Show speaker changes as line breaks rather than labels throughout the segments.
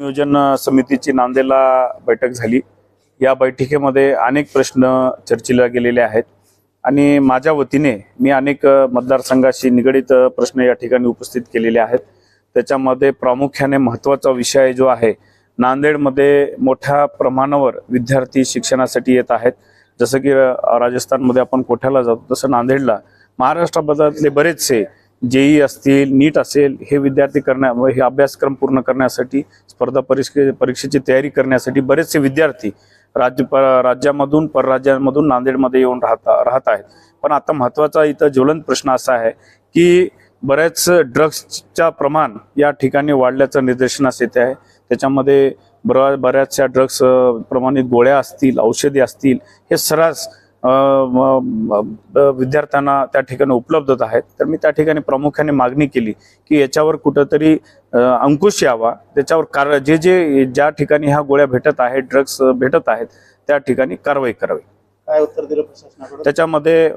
नियोजन समितीची नांदेडला बैठक झाली. या बैठकीमध्ये अनेक प्रश्न चर्चेला गेलेले आहेत. आणि माझ्या वतीने मी अनेक मतदारसंघाशी निगडीत प्रश्न या ठिकाणी उपस्थित केलेले आहेत. त्याच्यामध्ये प्रामुख्याने महत्त्वाचा विषय जो आहे नांदेडमध्ये मोठ्या प्रमाणावर विद्यार्थी शिक्षणासाठी येत आहेत. जसं की राजस्थानमध्ये आपण कोठ्याला जातो तसं नांदेडला. महाराष्ट्राबद्दलले बरेचसे जेई असतील नीट असेल हे विद्यार्थी करण्या हे अभ्यासक्रम पूर्ण करण्यासाठी स्पर्धा परीक्षे परीक्षेची तयारी करण्यासाठी बरेचसे विद्यार्थी राज्य प राज्यामधून परराज्यामधून नांदेडमध्ये येऊन राहता राहत आहेत. पण आता महत्त्वाचा इथं ज्वलंत प्रश्न असा आहे की बऱ्याच ड्रग्सच्या प्रमाण या ठिकाणी वाढल्याचं निदर्शनास येते आहे. त्याच्यामध्ये बऱ्या बऱ्याचशा ड्रग्स प्रमाणित गोळ्या असतील औषधी असतील हे सर्रास विद्यार्थ्यांना त्या ठिकाणी उपलब्ध आहेत. तर मी त्या ठिकाणी प्रामुख्याने मागणी केली की याच्यावर कुठंतरी अंकुश यावा. त्याच्यावर कार जे जे ज्या ठिकाणी ह्या गोळ्या भेटत आहेत ड्रग्स भेटत आहेत त्या ठिकाणी कारवाई करावी.
काय उत्तर दिलं प्रशासनाकडून?
त्याच्यामध्ये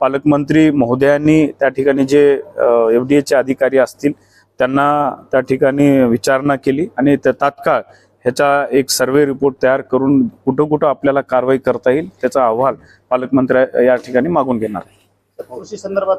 पालकमंत्री महोदयांनी त्या ठिकाणी जे एफ डी एचे अधिकारी असतील त्यांना त्या ठिकाणी विचारणा केली आणि तात्काळ ह्याचा एक सर्वे रिपोर्ट तयार करून कुठं कुठं आपल्याला कारवाई करता येईल त्याचा अहवाल पालकमंत्री या ठिकाणी मागून घेणार
कृषी संदर्भात